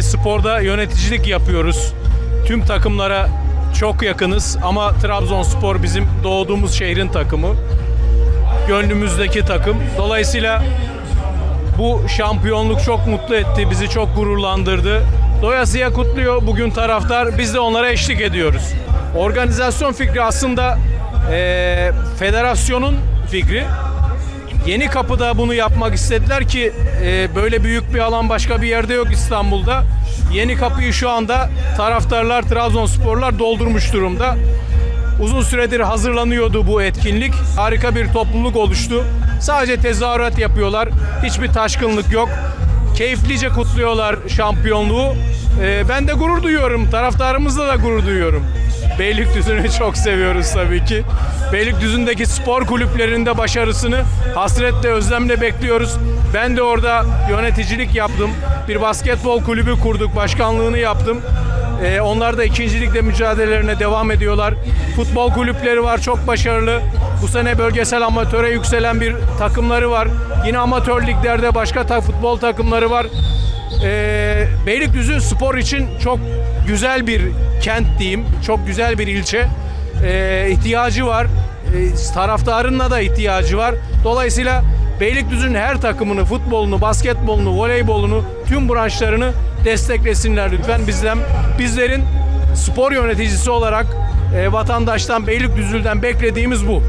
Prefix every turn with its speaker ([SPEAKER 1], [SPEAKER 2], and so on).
[SPEAKER 1] Sporda yöneticilik yapıyoruz. Tüm takımlara çok yakınız ama Trabzonspor bizim doğduğumuz şehrin takımı. Gönlümüzdeki takım. Dolayısıyla bu şampiyonluk çok mutlu etti, bizi çok gururlandırdı. Doyasıya kutluyor bugün taraftar, biz de onlara eşlik ediyoruz. Organizasyon fikri aslında eee, federasyonun fikri. Yeni Kapı'da bunu yapmak istediler ki e, böyle büyük bir alan başka bir yerde yok İstanbul'da. Yeni Kapı'yı şu anda taraftarlar, Trabzonsporlar doldurmuş durumda. Uzun süredir hazırlanıyordu bu etkinlik. Harika bir topluluk oluştu. Sadece tezahürat yapıyorlar. Hiçbir taşkınlık yok. Keyiflice kutluyorlar şampiyonluğu. E, ben de gurur duyuyorum. Taraftarımızla da gurur duyuyorum. Beylikdüzü'nü çok seviyoruz tabii ki. Beylikdüzü'ndeki spor kulüplerinde başarısını hasretle, özlemle bekliyoruz. Ben de orada yöneticilik yaptım. Bir basketbol kulübü kurduk, başkanlığını yaptım. Ee, onlar da ikincilikle mücadelelerine devam ediyorlar. Futbol kulüpleri var, çok başarılı. Bu sene bölgesel amatöre yükselen bir takımları var. Yine amatör liglerde başka ta- futbol takımları var. Ee, Beylikdüzü spor için çok güzel bir kent diyeyim. Çok güzel bir ilçe. E, ihtiyacı var. Ee, e, taraftarına da ihtiyacı var. Dolayısıyla Beylikdüzü'nün her takımını, futbolunu, basketbolunu, voleybolunu, tüm branşlarını desteklesinler lütfen. Bizden, bizlerin spor yöneticisi olarak e, vatandaştan, Beylikdüzü'den beklediğimiz bu.